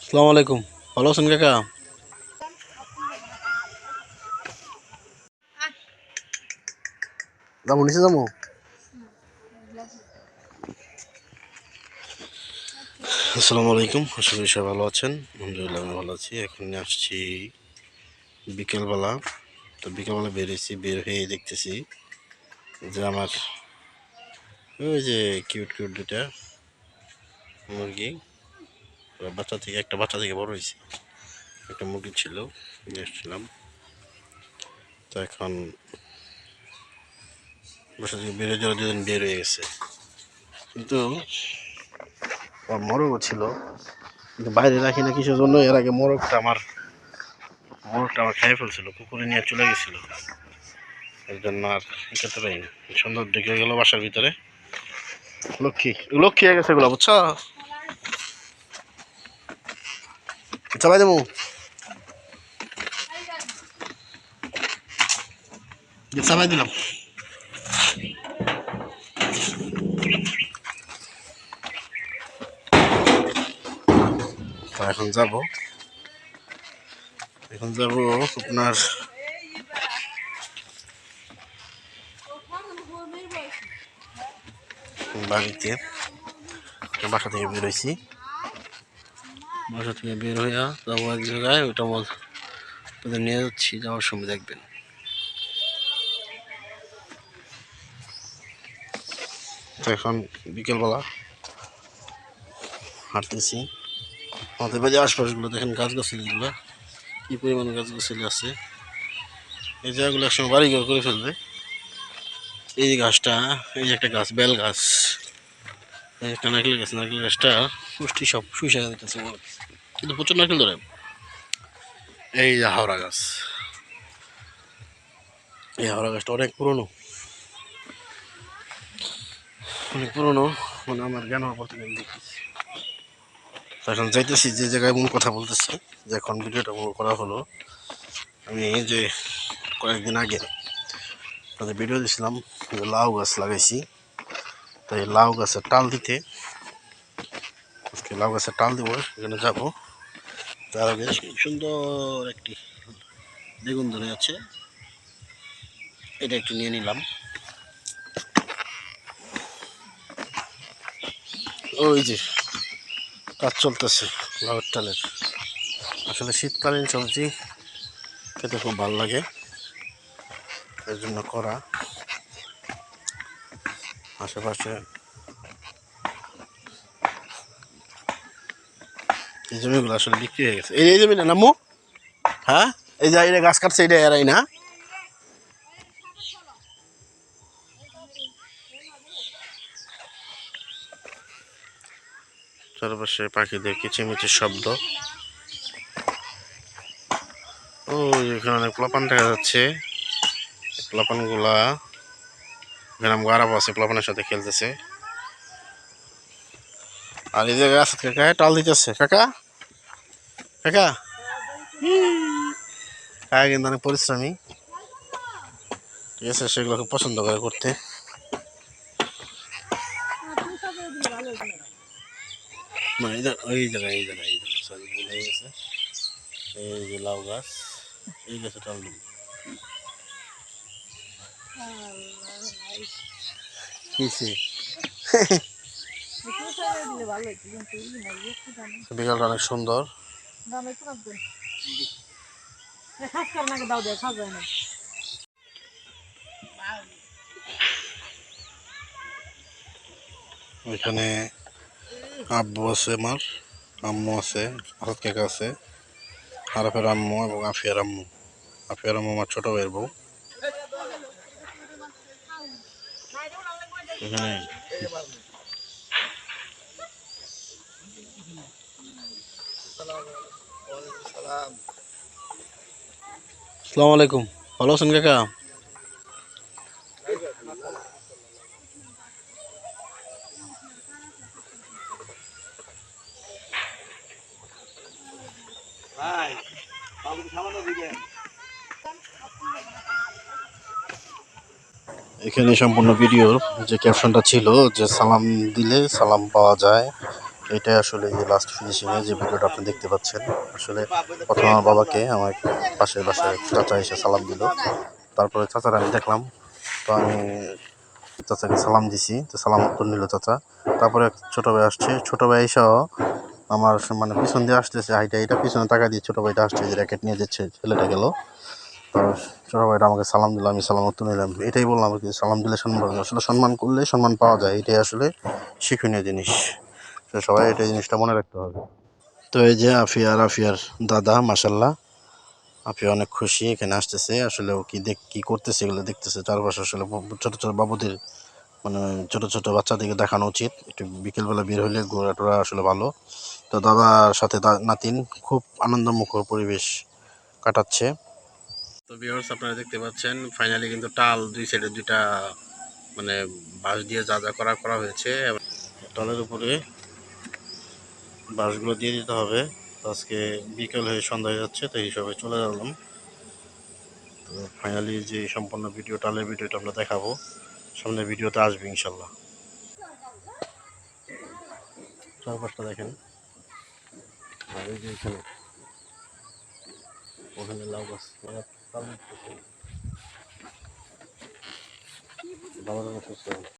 আসসালামু আলাইকুম ভালো আছেন কাকা যাব নিচে যাব আসসালামু আলাইকুম আশা করি সবাই ভালো আছেন। আলহামদুলিল্লাহ আমি ভালো আছি। এখন আসছি বিকেলবেলা। তো বিকেলবেলা বেরিয়েছি বের হয়ে দেখতেছি যে আমার ওই যে কিউট কিউট দুটা মুরগি। বাচ্চা থেকে, একটা বাচ্চা থেকে বড় হয়েছে। একটা মুরগি ছিল, নিয়ে এসেছিলাম। তো এখন বাসা থেকে বেরোয় যাওয়ার দুদিন বের হয়ে গেছে। কিন্তু আমার মরগও ছিল। কিন্তু বাইরে রাখি না কিসের জন্য এর আগে মোরগটা আমার মোরগটা আমার খেয়ে ফেলছিল, পুকুরে নিয়ে চলে গেছিল। এর জন্য আর সুন্দর ঢুকে গেল বাসার ভিতরে। লক্ষ্মী লক্ষ্মী হয়ে গেছে এগুলো, বুঝছ? চালাই দেবো। চালাই দিলাম। এখন যাব। এখন যাব আপনার বাড়িতে। বাসা থেকে বেরোইছি বাসা থেকে বের হইয়া যাব এক জায়গায়, ওইটা তোদের নিয়ে যাচ্ছি, যাওয়ার সময় দেখবেন। এখন বিকেলবেলা হাঁটতেছি। আমাদের বাড়ির আশপাশগুলো দেখেন গাছ গাছালিগুলো কী পরিমাণে গাছ গাছালি আছে। এই জায়গাগুলো একসময় বাড়ি ঘর করে ফেলবে। এই গাছটা, এই একটা গাছ, বেল গাছ। এই একটা নারকেল গাছ, নারকেল গাছটা পুষ্টি সব শুষা দিতেছে কিন্তু প্রচুর নারকেল ধরে। এই যে হাওড়া গাছ। এই হাওড়া গাছটা অনেক পুরনো। অনেক পুরনো মানে আমার জ্ঞান হওয়ার পর থেকে আমি দেখতেছি। এখন যাইতেছি, যে জায়গায় মূল কথা বলতেছি, যে এখন ভিডিওটা করা হলো, আমি যে কয়েকদিন আগে তাদের ভিডিও দিয়েছিলাম লাউ গাছ লাগাইছি। তাই লাউ গাছের টাল দিতে আজকে লাউ গাছের টাল দেবো, এখানে যাব। তার আগে সুন্দর একটি বেগুন ধরে আছে। এটা একটু নিয়ে নিলাম। ওই যে, কাজ চলতেছে লাউয়ের টালের। আসলে শীতকালীন সবজি খেতে খুব ভালো লাগে। এর জন্য করা। আশেপাশে এই জমিগুলো আসলে বিক্রি হয়ে গেছে। এই এই জমিটা নামো হ্যাঁ? এই যে এটা গাছ কাটছে এটা এরাই না? চারপাশে পাখিদের কিচিমিচির শব্দ। ও এখানে অনেক প্লাপান দেখা যাচ্ছে। প্লাপানগুলা আমার আরাপ আছে, প্লাপানের সাথে খেলতেছে। আর এই জায়গায় আছে, কাকা, টাল দিতেছে। কাকা? কাকা? কাকা কিন্তু অনেক পরিশ্রমী। ঠিক আছে, সেগুলো খুব পছন্দ করে করতে। এই যে লাউ গাছ, এই গাছে টাল দিব। কিসে? বিকালটা অনেক সুন্দর। এখানে আব্বু আছে আমার, আম্মু আছে হাত কাকা আছে হারফের আম্মু এবং আফিয়ার আম্মু। আফিয়ার আম্মু আমার ছোট ভাইয়ের বউ। এখানে আসসালামু আলাইকুম। ভালো আছেন কাকা? এখানে সম্পূর্ণ ভিডিওর যে ক্যাপশনটা ছিল যে সালাম দিলে সালাম পাওয়া যায় এটাই আসলে যে লাস্ট ফিনিশিংয়ে যে ভিডিওটা আপনি দেখতে পাচ্ছেন। আসলে প্রথমে আমার বাবাকে, আমার পাশের বাসায় চাচা এসে সালাম দিল। তারপরে চাচার আমি দেখলাম, তো আমি চাচাকে সালাম দিছি, তো সালাম উত্তর নিল চাচা। তারপরে ছোট ভাই আসছে, ছোটো ভাই এসেও আমার মানে পিছন দিয়ে আসতেছে, হাইটা এটা পিছনে টাকা দিয়ে ছোটো ভাইটা আসছে, যে র্যাকেট নিয়ে যাচ্ছে, ছেলেটা গেল। ছোট আমাকে সালাম দিল, আমি সালাম উত্তর নিলাম। এটাই বললাম আর কি, সালাম দিলে সম্মান আসলে সম্মান করলে সম্মান পাওয়া যায়, এটাই আসলে শিক্ষণীয় জিনিস। তো সবাই এটা জিনিসটা মনে রাখতে হবে। তো এই যে আফিয়ার আফিয়ার দাদা মাসাল্লাহ আফিয়া অনেক খুশি, এখানে আসতেছে। আসলে ও কি দেখ, কি করতেছে এগুলো দেখতেছে। চারপাশে আসলে ছোট ছোট বাবুদের মানে ছোট ছোট বাচ্চাদেরকে দেখানো উচিত। একটু বিকেলবেলা বের হলে ঘোরাটোরা আসলে ভালো। তো দাদার সাথে নাতিন খুব আনন্দমুখর পরিবেশ কাটাচ্ছে। তো ভিউয়ার্স আপনারা দেখতে পাচ্ছেন ফাইনালি কিন্তু টাল দুই সাইডে দুইটা মানে বাঁশ দিয়ে যা যা করা করা হয়েছে। টালের উপরে বাঁশগুলো দিয়ে দিতে হবে। আজকে বিকেল হয়ে সন্ধ্যা হয়ে যাচ্ছে তো হিসাবে চলে গেলাম। তো ফাইনালি যে সম্পূর্ণ ভিডিও টালের ভিডিওটা আমরা দেখাবো। সামনের ভিডিওতে আসবে ইনশাল্লাহ। চারপাশটা দেখেন। আর এই যে এখানে, ওখানে লাউ গাছ। বাবার কাছে